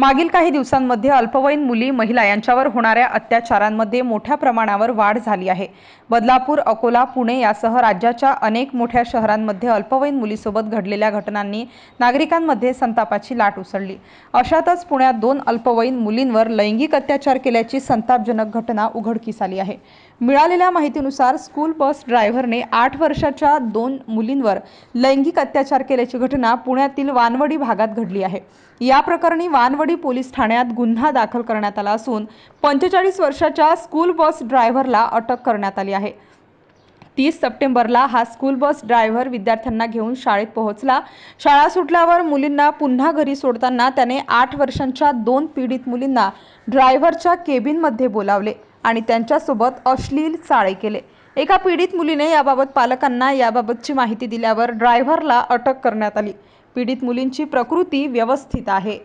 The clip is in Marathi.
मागील काही दिवसांमध्ये अल्पवयीन मुली महिला यांच्यावर होणाऱ्या अत्याचारांमध्ये मोठ्या प्रमाणावर वाढ झाली आहे. बदलापूर अकोला पुणे यासह राज्याच्या अनेक मोठ्या शहरांमध्ये अल्पवयीन मुलीसोबत घडलेल्या घटनांनी नागरिकांमध्ये संतापाची लाट उसळली. अशातच पुण्यात दोन अल्पवयीन मुलींवर लैंगिक अत्याचार केल्याची संतापजनक घटना उघडकीस आली आहे. मिळालेल्या माहितीनुसार स्कूल बस ड्रायव्हरने आठ वर्षाच्या दोन मुलींवर लैंगिक अत्याचार केल्याची घटना पुण्यातील वानवडी भागात घडली आहे. या प्रकरणी वानवडी पोलीस ठाण्यात गुन्हा दाखल करण्यात आला असून पंचेचाळीस वर्षाच्या स्कूल बस ड्रायव्हरला अटक करण्यात आली आहे. तीस सप्टेंबरला हा स्कूल बस ड्रायव्हर विद्यार्थ्यांना घेऊन शाळेत पोहोचला. शाळा सुटल्यावर मुलींना पुन्हा घरी सोडताना त्याने आठ वर्षांच्या दोन पीडित मुलींना ड्रायव्हरच्या केबिनमध्ये बोलावले आणि त्यांच्यासोबत अश्लील चाळे केले. एका पीडित मुलीने याबाबत पालकांना याबाबतची माहिती दिल्यावर ड्रायव्हरला अटक करण्यात आली. पीडित मुलींची प्रकृती व्यवस्थित आहे.